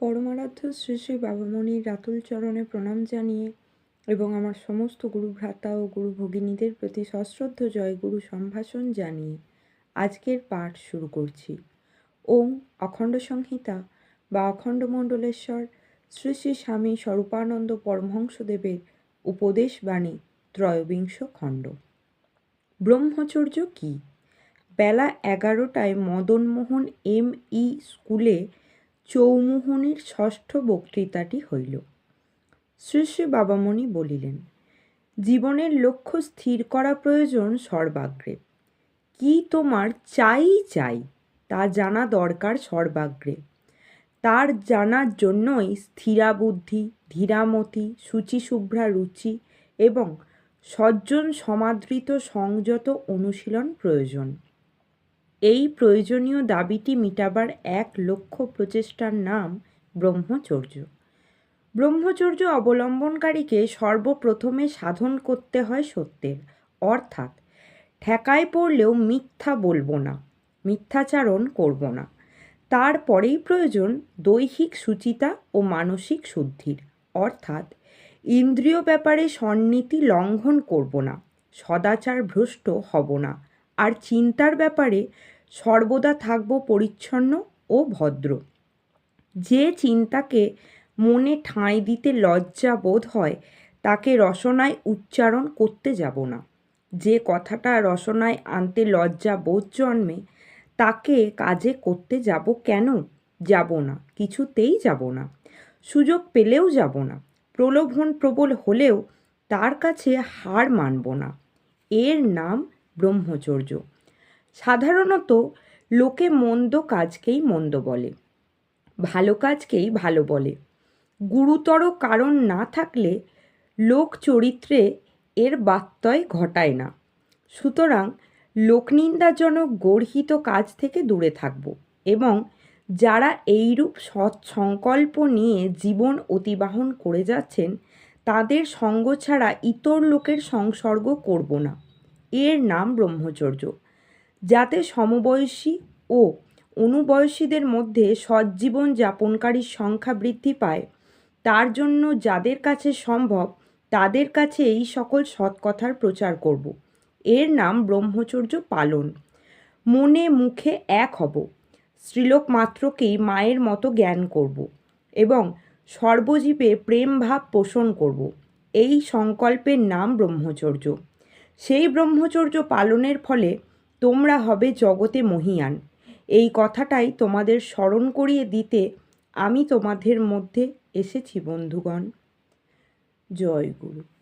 পরমারাধ্য শ্রী শ্রী বাবামণির রাতুল চরণে প্রণাম জানিয়ে এবং আমার সমস্ত গুরু ভ্রাতা ও গুরু ভগিনীদের প্রতি সশ্রদ্ধ জয়, গুরু সম্ভাষণ জানিয়ে আজকের পাঠ শুরু করছি। ওং অখণ্ড সংহিতা বা অখণ্ড মণ্ডলেশ্বর শ্রী শ্রী স্বামী স্বরূপানন্দ পরমহংসদেবের উপদেশ বাণী, ত্রয়োবিংশ খণ্ড। ব্রহ্মচর্য কী? বেলা এগারোটায় মদনমোহন এম ই স্কুলে চৌমুহনীর ষষ্ঠ বক্তৃতাটি হইল। শ্রী শ্রী বাবামণি বলিলেন, জীবনের লক্ষ্য স্থির করা প্রয়োজন সর্বাগ্রে। কি তোমার চাই চাই তা জানা দরকার সর্বাগ্রে। তার জানার জন্যই স্থিরা বুদ্ধি ধীরামতি শুচিশুভ্রা রুচি এবং সজ্জন সমাদৃত সংযত অনুশীলন প্রয়োজন। এই প্রয়োজনীয় দাবিটি মিটাবার এক লক্ষ্য প্রচেষ্টার নাম ব্রহ্মচর্য। ব্রহ্মচর্য অবলম্বনকারীকে সর্বপ্রথমে সাধন করতে হয় সত্যের। অর্থাৎ, ঠেকায় পড়লেও মিথ্যা বলব না, মিথ্যাচারণ করব না। তারপরেই প্রয়োজন দৈহিক সুচিতা ও মানসিক শুদ্ধির। অর্থাৎ, ইন্দ্রিয় ব্যাপারে সন্নীতি লঙ্ঘন করব না, সদাচার ভ্রষ্ট হব না। আর চিন্তার ব্যাপারে সর্বদা থাকব পরিচ্ছন্ন ও ভদ্র। যে চিন্তাকে মনে ঠাঁই দিতে লজ্জা বোধ হয়, তাকে রসনায় উচ্চারণ করতে যাব না। যে কথাটা রসনায় আনতে লজ্জা বোধ জন্মে, তাকে কাজে করতে যাব কেন? যাব না, কিছুতেই যাব না। সুযোগ পেলেও যাব না। প্রলোভন প্রবল হলেও তার কাছে হার মানব না। এর নাম ব্রহ্মচর্য। সাধারণত লোকে মন্দ কাজকেই মন্দ বলে, ভালো কাজকেই ভালো বলে। গুরুতর কারণ না থাকলে লোক চরিত্রে এর বাত্যয় ঘটায় না। সুতরাং লোকনিন্দাজনক গর্হিত কাজ থেকে দূরে থাকব এবং যারা এইরূপ সৎ সংকল্প নিয়ে জীবন অতিবাহন করে যাচ্ছেন, তাদের সঙ্গ ছাড়া ইতর লোকের সংসর্গ করব না। এর নাম ব্রহ্মচর্য। যাতে সমবয়সী ও অনুবয়সীদের মধ্যে সজ্জীবন যাপনকারীর সংখ্যা বৃদ্ধি পায়, তার জন্য যাদের কাছে সম্ভব, তাদের কাছে এই সকল সৎকথার প্রচার করব। এর নাম ব্রহ্মচর্য পালন। মনে মুখে এক হব, স্ত্রীলোক মাত্রকেই মায়ের মতো জ্ঞান করব এবং সর্বজীবে প্রেম ভাব পোষণ করব। এই সংকল্পের নাম ব্রহ্মচর্য। সেই ব্রহ্মচর্য পালনের ফলে তোমরা হবে জগতে মহিয়ান। এই কথাটাই তোমাদের স্মরণ করিয়ে দিতে আমি তোমাদের মধ্যে এসেছি, বন্ধুগণ। জয় গুরু।